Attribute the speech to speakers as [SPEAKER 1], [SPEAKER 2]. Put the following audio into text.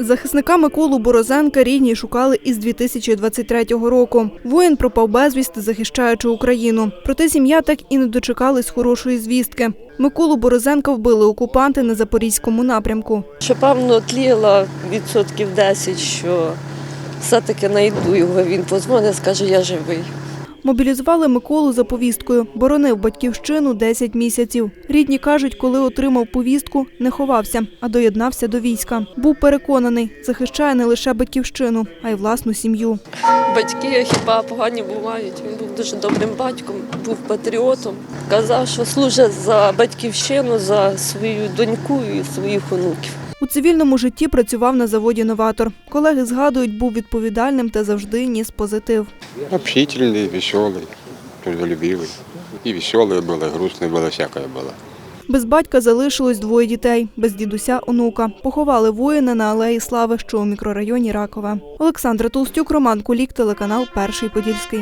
[SPEAKER 1] Захисника Миколу Борозенка рідні шукали із 2023 року. Воїн пропав безвісти, захищаючи Україну. Проте сім'я так і не дочекалась хорошої звістки. Миколу Борозенка вбили окупанти на запорізькому напрямку.
[SPEAKER 2] Що певно тліла відсотків 10, що все-таки знайду його. Він позвонить, скаже, я живий.
[SPEAKER 1] Мобілізували Миколу за повісткою. Боронив батьківщину 10 місяців. Рідні кажуть, коли отримав повістку, не ховався, а доєднався до війська. Був переконаний, захищає не лише батьківщину, а й власну сім'ю.
[SPEAKER 2] Батьки хіба погані бувають. Він був дуже добрим батьком, був патріотом. Казав, що служить за батьківщину, за свою доньку і своїх онуків.
[SPEAKER 1] У цивільному житті працював на заводі «Новатор». Колеги згадують, був відповідальним та завжди ніс позитив.
[SPEAKER 3] Общительный, веселый, трудолюбивый. И веселый был, и грустный был, и всякое было.
[SPEAKER 1] Без батька залишилось двоє дітей, без дідуся онука. Поховали воїна на алеї Слави, що у мікрорайоні Ракове. Олександра Толстюк, Роман Кулік, телеканал Перший Подільський.